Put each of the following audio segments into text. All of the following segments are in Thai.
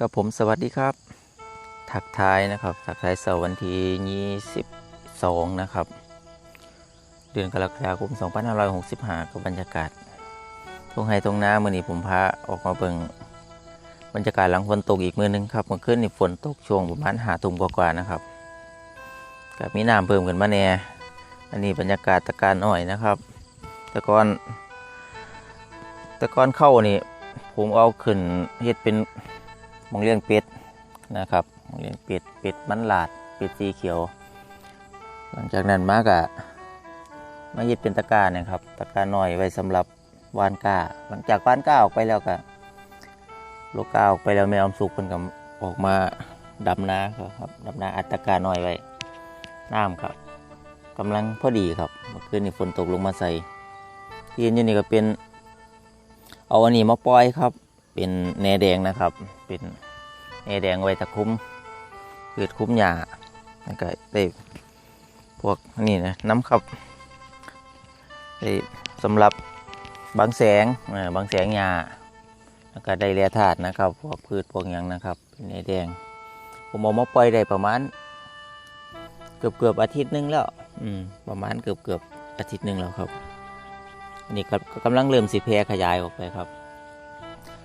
กับผมสวัสดีครับถักทายนะครับถักทายเสาร์วันที่22 นะครับ เดือนกรกฎาคม2565กับบรรยากาศตรงไฮตรงน้ามื่อนี้ผมพาออกมาเบิ่งบรรยากาศหลังฝนตกอีกมือนึงครับเมื่อคืนนี่ฝนตกช่วงประมาณหาทุ่มกว่าๆนะครับกับมีน้ำเพิ่มขึ้นมาแน่อันนี้บรรยากาศตะการอ้อยนะครับต่ก่อนต่ก่อนเข้านี่ผมเอาขึ้นเฮ็ดเป็น มองเลี้ยงเป็ดนะครับมองเลี้ยงเป็ดเป็ดมันหลาดเป็ดสีเขียว หลังจากนั้นมากะมาเฮ็ดเป็นตะกร้านะครับตะกร้าน้อยไว้สำหรับวานก้าหลังจากวานก้าออกไปแล้วก็ลูกก้าออกไปแล้วแม่ออมสุกเพิ่นก็ออกมาดำนาครับดำนาอัตกร้าน้อยไว้น้ำครับกำลังพอดีครับเมื่อคืนนี้ฝนตกลงมาใส่ที่เห็นอยู่นี่ก็เป็น เอาอันนี้มาปล่อยครับ เป็นแหนแดงนะครับ เป็น แหนแดงไว้ตะคุ้มเกิดคุ้มหญ้าแล้วก็ได้พวกนี่นะน้ำครับได้สำหรับบางแสงบางแสงหญ้าแล้วก็ได้แร่ธาตุนะครับ พวกพืชพวกหยังนะครับเป็นแหนแดง ผมเอามาปล่อยได้ประมาณเกือบเกือบอาทิตย์หนึงแล้ว อืม ประมาณเกือบเกือบอาทิตย์หนึงแล้วครับนนี้ครับก็กำลังเริ่มสิแพร่ขยายออกไปครับ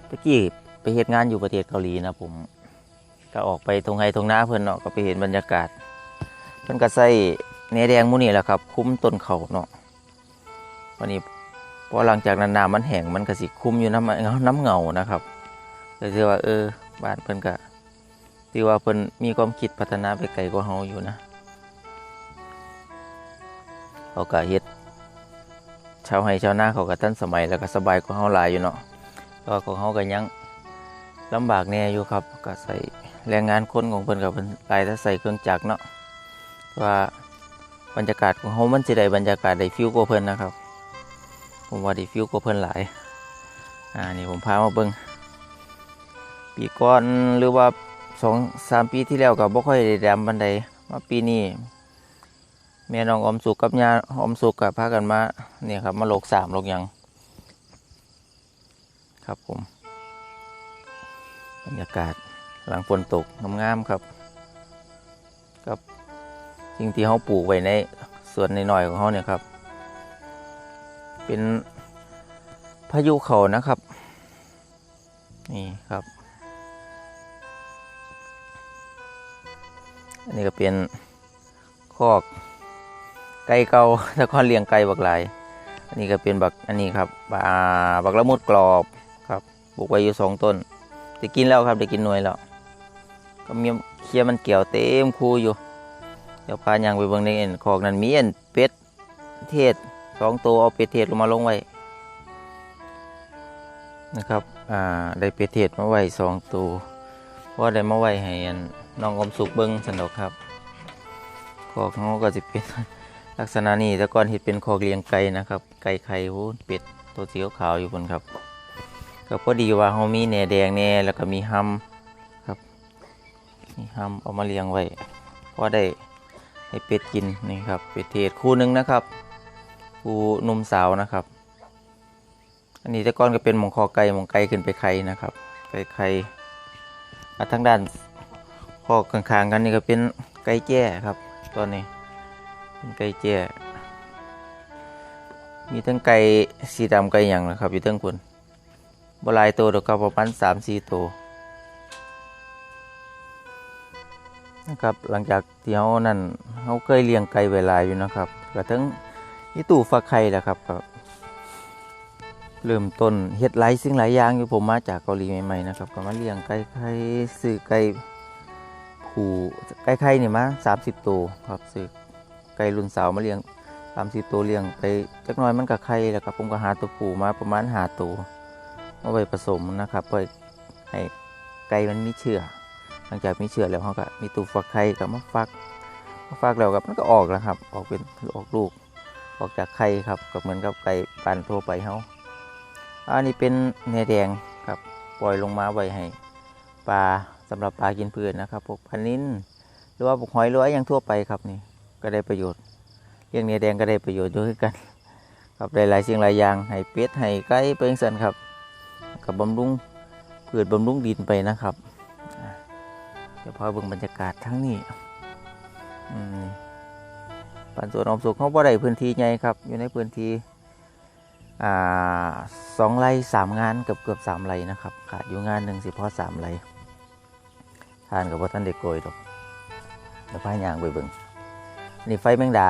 ตะกี้ไปเฮ็ดงานอยู่ประเทศเกาหลีนะผม ก็ออกไปตรงไฮตรงหน้าเพิ่อนเนาะก็ไปเห็นบรรยากาศเพิ่นก็ใส่เนแดงมูนี่แหละครับ คุ้มต้นเขาเนาะวันนี้พอหลังจากนั้นน้ำมันแห้งมันก็สิคุ้มอยู่น้ำน้ำเงานะครับก็ถือว่าเออบ้านเพิ่อนก็ถือว่าเพิ่อนมีความคิดพัฒนาไปไกลกว่าเฮาอยู่นะเขาก็เฮ็ดชาวไร่ชาวนาเขาก็ทันสมัยแล้วก็สบายกว่าเฮาหลายอยู่เนาะแต่ว่าของเฮาก็ยังลำบากแน่อยู่ครับก็ใส่ แรงงานคนของเพิ่นก็เพิ่นหลายถ้าใส่เครื่องจักรเนาะว่าบรรยากาศของเฮามันสิได้บรรยากาศได้ฟิลกว่าเพิ่นนะครับ ผมว่าได้ฟิลกว่าเพิ่นหลายอ่านี่ผมพามาเบิ่งปีก่อนหรือว่าสองสามปีที่แล้วก็บ่ค่อยได้ดำบันไดมาปีนี้แม่น้องอมสุกกับยาอมสุกกับพากันมาเนี่ยครับมาโลกสามโลกยัง ครับผม บรรยากาศ หลังฝนตกงามๆครับกับสิ่งที่เขาปลูกไว้ในส่วนน้อยๆของเขาเนี่ยครับ เป็นพายุเขานะครับ นี่ครับ อันนี้ก็เป็นคอกไก่เกาต่ก่อนเลี้ยงไก่บักหลาย อันนี้ก็เป็นบักอันนี้ครับบาบักละมุดกรอบครับปลูกไว้อยู่สองต้นได้กินแล้วครับได้กินหน่วยแล้ว ก็มีเคียมันเกี่ยวเต็มคูอยู่ เดี๋ยวพายางไปเบิ่งในเอ็นคอกนั้นมีเอ็นเป็ดเทศสองตัวเอาเป็ดเทศลงมาลงไว้นะครับ อ่า ได้เป็ดเทศมาไว้สองตัวเพราะได้มาไว้ให้อันน้องอมสุกเบิ้งสนุกครับคอกเขาก็จะเป็นลักษณะนี้แต่ก่อนเห็ดเป็นคอกเลี้ยงไก่นะครับ ไก่ไข่โหเป็ดตัวสีขาวอยู่บนครับ ก็พอดีว่าเขามีแหนแดงแหน่แล้วก็มีฮัม มีฮัมเอามาเลี้ยงไว้เพอได้ให้เป็ดกินนี่ครับเป็ดเทศคู่หนึ่งนะครับ คู่หนุ่มสาวนะครับ อันนี้แต่ก่อนก็เป็นหมองคอไก่หมองไก่ขึ้นไปไข่นะครับไก่ไข่อะทางด้านคอกข้างๆกันนี่ก็เป็นไก่แจ้ครับตอนนี้เป็นไก่แจ้มีทั้งไก่สีดำไก่หยังนะครับอยู่ทั้งคนบลายตัวเดอกครับประมาณสามสี่ตัว นะครับ หลังจากที่เขานั่นเขาเคยเลี้ยงไก่ไว้หลายอยู่นะครับก็ทั้งนี่ตู้ฟักไข่แหละครับก็เริ่มต้นเฮ็ดหลายสิ่งหลายอย่างอยู่ผมมาจากเกาหลีใหม่ๆนะครับก็มาเลี้ยงไก่ไข่ซื้อไก่ผูไก่ไข่นี่มาสามสิบตัวครับซื้อไก่รุ่นสาวมาเลี้ยงสามสิบตัวเลี้ยงไปจักน้อยมันกับไข่แล้วครับผมก็หาตัวผูมาประมาณหาตัวมาไว้ผสมนะครับเพื่อให้ไก่มันมีเชื้อ หลังจากมีเชื้อแล้วเขาก็มีตัวฟักไข่กับมาฟักมาฟักแล้วกับมันก็ออกแล้วครับ ออกเป็นออกลูก ออกจากไข่ครับก็เหมือนกับไก่ปานทั่วไปเขาอันนี้เป็นเนื้อแดงครับปล่อยลงมาไว้ให้ปลาสำหรับปลากินพืชนะครับพวกพันนินหรือว่าพวกหอยหรือว่าอย่างทั่วไปครับนี่ก็ได้ประโยชน์เลี้ยงเนื้อแดงก็ได้ประโยชน์ด้วยกันครับหลายๆสิ่งหลายอย่างให้เป็ดให้ไก่เป็นสันครับกับบำรุงพืชบำรุงดินไปนะครับ ดี๋ยวพาเบิ่งบรรยากาศทั้งนี้อืมนี่บ้านสวนอมสุขเขาบ่ได้พื้นที่ใหญ่ครับ อยู่ในพื้นที่สองไร่สามงานเกือบเกือบสามไร่นะครับ ขาดอยู่งานหนึ่งสิพอสามไร่ทานกับว่าท่านเด็กโกยดอกเดี๋ยวพายางไปเบิ่งอันนี้ไฟแมงดา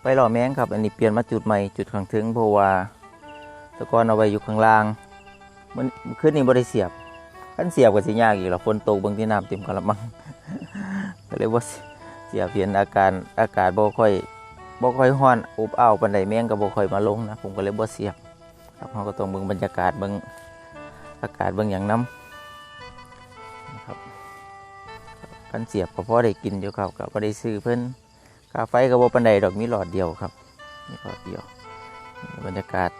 ไฟหล่อแมงครับ อันนี้เปลี่ยนมาจุดใหม่จุดข้างถึงเพราะว่าตะกอนเอาไว้อยู่ข้างล่างมันขึ้นนี่บ่ได้เสียบ คันเสียบก็สิยากอีกแล้วฝนตกบางที่น้ำเต็มกระมังก็เลยว่าเสียบเห็นอาการอากาศบ่ค่อยบ่ค่อยร้อนอบอ้าวปานใดแมงก็บ่ค่อยมาลงนะผมก็เลยบ่เสียบครับเราก็ต้องเบิ่งบรรยากาศเบิ่งอากาศเบิ่งอย่างน้ำนะครับคันเสียบก็พอได้กินอยู่ครับก็บ่ได้ซื้อเพิ่นค่าไฟก็บ่ปานใดดอกมีหลอดเดียวครับมีหลอดเดียวบรรยากาศ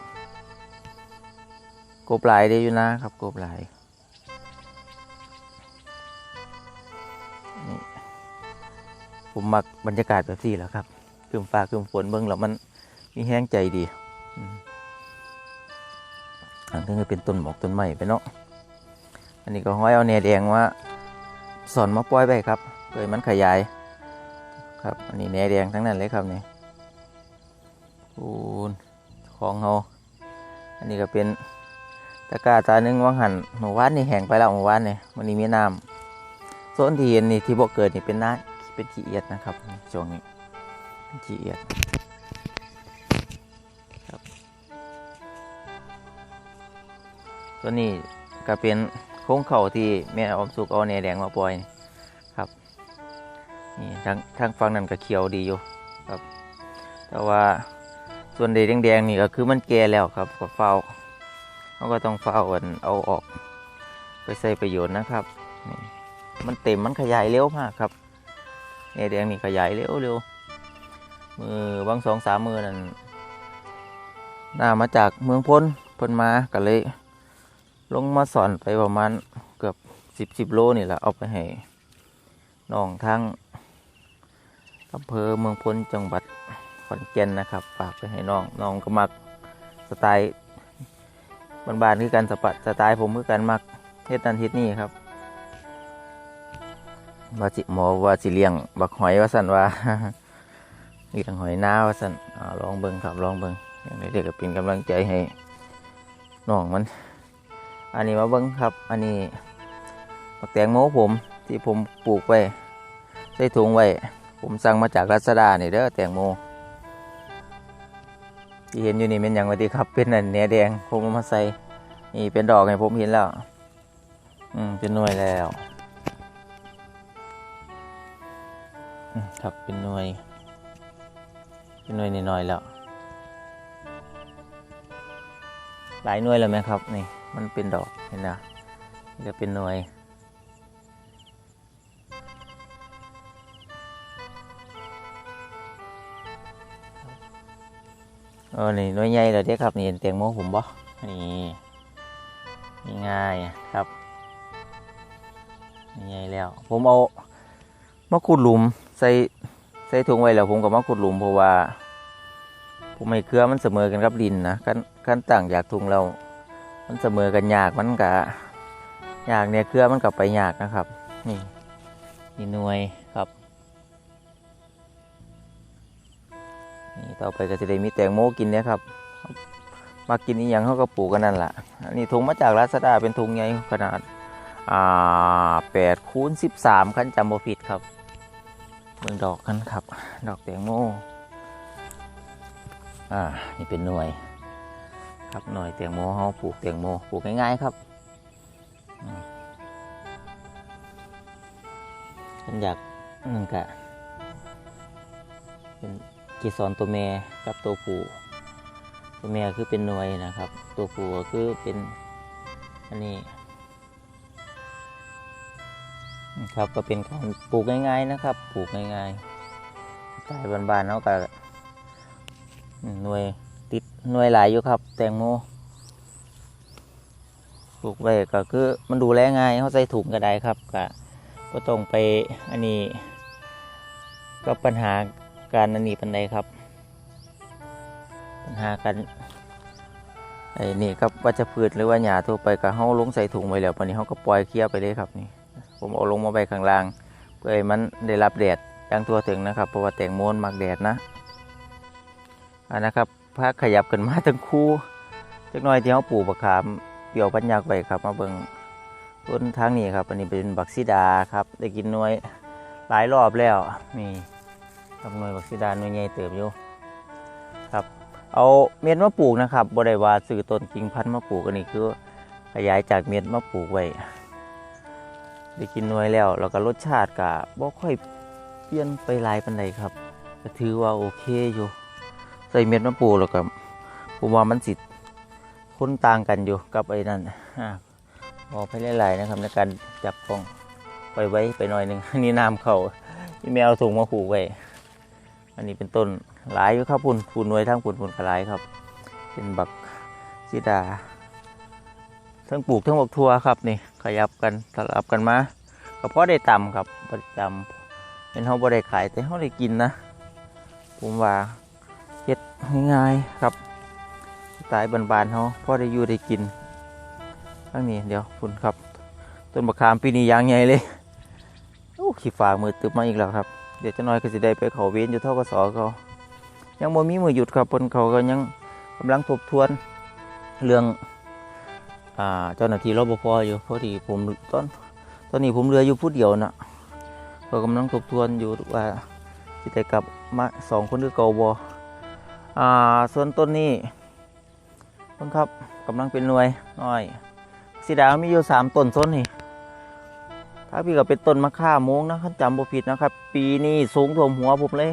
กบหลายได้อยู่นะครับกบหลาย ผมมักบรรยากาศแบบนี้แหละครับคืมฟ้าคืมฝนเบิ่งแล้วมันมีแห้งใจดีอันนี้ก็เป็นต้นหมอกต้นไม้ไปเนาะอันนี้ก็ห้อยเอาแหนแดงว่าสอนมาปล่อยไปครับเพื่อมันขยาย ครับ อันนี้แหนแดงทั้งนั้นเลยครับนี่คูณของเขาอันนี้ก็เป็นตะกร้าตาหนึ่งว่างหันเมื่อวานนี่แห้งไปแล้วเมื่อวานนี่วันนี้มีน้ำโซนที่เห็นนี่ที่บ่เกิดนี่เป็นน้า เป็นขี้เอียดนะครับช่วงนี้เป็นขี้เอียดครับ ตัวนี้ก็เป็นโค้งเข่าที่แม่ออมสุกเอาเนแดงมาปล่อยครับนี่ทางทางฝั่งนั้นก็เขียวดีอยู่ครับ แต่ว่าส่วนเดแดงๆนี่ก็คือมันแก่แล้วครับก็เฝ้าเขาก็ต้องเฝ้ากันเอาออก ไปใส่ประโยชน์นะครับ มันเต็มมันขยายเร็วมากครับ เนี่ยแดงนี่ขยายเร็วเร็วมือบางสองสามมือนั่นน้ามาจากเมืองพ้นพ้นมาก็เลย ลงมาสอนไปประมาณเกือบสิบสิบโลนี่แหละเอาไปให้น้องทั้งอำเภอเมืองพ้นจังหวัดขอนแก่นนะครับฝากไปให้น้องน้องก็มักสไตล์บานๆคือกันสปัดสไตล์ผมคือกันมักเฮ็ดนันเฮ็ดนี่ครับ ว่าจิหมอว่าสิเลี้ยงบักหอยว่าสันว่าเลี้ยงหอยนาว่าสันอ่าลองเบิ่งครับลองเบิ่งอย่างนี้เด็กก็เป็นกำลังใจให้น้องมัน อันนี้มาเบิ่งครับ อันนี้บักแตงโมผมที่ผมปลูกไว้ใส่ถุงไว้ ผมสั่งมาจากรัชดาเนี่เด้อแตงโมที่เห็นอยู่นี่เป็นอย่างไรดีครับ เป็นอันเนื้อแดงผมมาใส่นี่เป็นดอกให้ผมเห็นแล้ว อืมเป็นหน่วยแล้ว ครับเป็นหน่วย เป็นหน่วยนิดหน่อยแล้ว หลายหน่วยแล้วไหมครับนี่มันเป็นดอกเห็นนะจะเป็นหน่วยเออนี่หน้อยใหญ่เลยเด้ครับ นี่เห็นแตงโมผมบ่นี่นี่ง่ายครับ นี่ใหญ่แล้ว ผมเอามาขุดหลุม ใส่ใส่ถุงไว้แล้วผมก็มาขุดหลุมเพราะว่าผมไม่เครือมันเสมอกันกับดินนะขั้นขั้นต่างจากถุงเรา มันเสมอกันยากมันกะยากเนี่ยเครือมันกลับไปยากนะครับ นี่นี่หน่วยครับนี่ต่อไปก็จะได้มีแตงโมกินเนี่ยครับมากินอีหยังเขาก็ปลูกกันนั่นแหละอันนี้ถุงมาจากรัชดาเป็นถุงใหญ่ขนาดอ่าแปดคูณสิบสามคันจำบ่ผิดครับ บิ่งดอกกันครับ ดอกแตงโมอ่า นี่เป็นหน่วย ครับหน่วยแตงโมเขาปลูกแตงโมปลูกง่ายๆครับฉันอยากนั่นกะเป็นเกสรตัวแม่กับตัวผู้ตัวแม่คือเป็นหน่วยนะครับ ตัวผู้ก็คือเป็นอันนี้ ครับก็เป็นการปลูกง่าย ๆนะครับ ปลูกง่ายๆสไตล์บ้านๆเนาะก็หน่วยติดหน่วยหลายอยู่ครับ แตงโมปลูกไว้ก็คือมันดูแลง่ายเขาใส่ถุงก็ได้ครับก็ก็ต้องไปอันนี้ ก็ปัญหาการนันนี่ปันใดครับ ปัญหากันไอ้นี่ครับวัชพืชหรือว่าหญ้าทั่วไปก็เฮาลงใส่ถุงไว้แล้วปานนี้เฮาก็ปล่อยเคลียร์ไปเลยครับนี่ ผมเอาลงมาไว้ข้างล่าง เพื่อให้มันได้รับแดดอย่างทั่วถึงนะครับเพราะว่าแตงโมนมักแดดนะอันนะครับพาขยับกันมาทั้งคู่จักหน่อยที่เขาปลูกบักขามเปี่ยวปัญญากไว้ครับ มาเบิ่งต้นทางนี้ครับ อันนี้เป็นบักซิดาครับ ได้กินน่วยหลายรอบแล้วนี่ครับหน่วยบักซิดาหน่วยใหญ่เติบอยู่ครับ เอาเม็ดมาปลูกนะครับบ่ได้ว่าซื้อต้นกิ่งพันธุ์มาปลูกอันนี้คือขยายจากเม็ดมาปลูกไว้ ได้กินหน่วยแล้วแล้วก็รสชาติก็บ่ค่อยเปลี่ยนไปหลายปานใดครับก็ถือว่าโอเคอยู่ใส่เม็ดมะปูแล้วก็ผมว่ามันสิคุ้นต่างกันอยู่กับไอ้นั่นอ่าพอไปหลายๆนะครับ ในการจับกล้องไปไว้ไปหน่อยหนึ่งอันนี้น้ำเขาที่แมวถุงมาผูกไว้อันนี้เป็นต้นหลายอยู่ครับปุ่นปุ่นหน่วยทั้งปุ่นปุ่นกระไรครับ เป็นบักซิดา ทั้งปลูกทั้งบักทั่วครับนี่ขยับกันสลับกันมาก็เพราะได้ต่ำครับประจำเป็นเขาบ่ได้ขายแต่เขาได้กินนะ ผมว่าเฮ็ดง่ายๆครับตล์บานๆเขาพอได้อยู่ได้กินทั้งนี้เดี๋ยวคุณครับ ต้นมะขามปีนี้ยางใหญ่เลยโอ้ขี้ฟ้ามือตึบมาอีกแล้วครับ เดี๋ยวจะน้อยก็สิได้ไปเขาเวียนอยู่ทกสอเขายังบ่มีมือหยุดครับเพิ่นเขาก็ยังกำลังทบทวนเรื่อง เจ้าหน้าที่รปภอยู่พอดีผมตอนตอนนี้ผมเหลืออยู่ผู้เดียวนะก็กำลังทบทวนอยู่ว่าจะได้กลับมาสองคนหรือเก่าบอ่าส่วนต้นนี้ต้นครับกำลังเป็นหน่วยน้อยสีดามีอยู่สามต้นต้นนี่ถ้าพี่ก็เป็นต้นมะข่าโมงนะครับจำบ่ผิดนะครับ ปีนี้สูงท่วมหัวผมเลย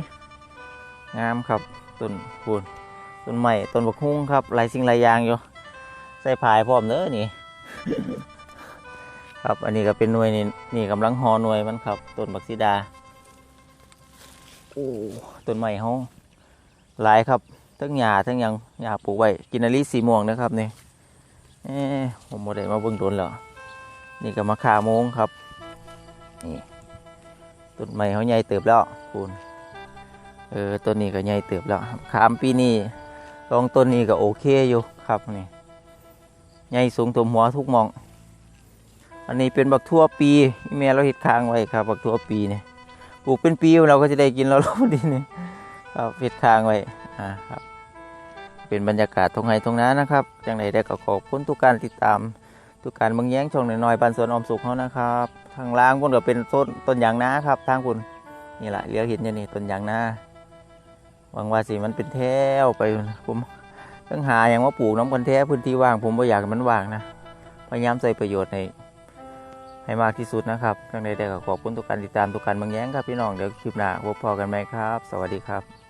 งามครับต้นพูนต้นใหม่ต้นบักฮุ้งครับหลายสิ่งหลายอย่างอยู่ ใส่พายพร้อมเด้อนี่ ครับอันนี้ก็เป็นหน่วยนี่นี่กำลังหอหน่วยมันครับต้นบักซีดาโอ้ต้นใหม่เขาหลายครับทั้งหญ้าทั้งยังหญ้าปลูกไว้กินนารีสีม่วงนะครับนี่เอ้ผมโมได้มาเบิ่งโดนแล้วนี่ก็มาขาโมงครับนี่ต้นใหม่เขาใหญ่เติบแล้วคุณเออต้นนี้ก็ใหญ่เติบแล้วขามปีนี้ลองต้นนี้ก็โอเคอยู่ครับนี่ ใหญ่สูงตัวหัวทุกมอง อันนี้เป็นบักทั่วปีแม่เราเห็ดค้างไว้ครับบักทั่วปีเนี่ยปลูกเป็นปีเราก็จะได้กินแล้วรอบนี้นี่ยครับเห็ดค้างไว้อ่าครับ เป็นบรรยากาศตรงไหนตรงนั้นนะครับจังไหนได้ก็ขอบคุณทุกการติดตาม ทุกการเบางแย้งช่องหน่อยๆปันสวนอมสุขเขานะครับทางล่างพวกเราเป็นต้นต้นยางนาครับทางคุณนี่แหละเลี้ยวเห็นอย่างนี้ต้นยางนาหวังว่าสิมันเป็นแถวไปผม ต้องหาอย่างว่าปลูกน้ำกันแท้พื้นที่ว่างผมไม่อยากมันว่างนะพยายามใส่ประโยชน์ในให้มากที่สุดนะครับทั้งในแต่ขอบคุณทุกการติดตามทุกการบางแย้งครับพี่น้องเดี๋ยวคลิปหน้าพบพอกันไหมครับ สวัสดีครับ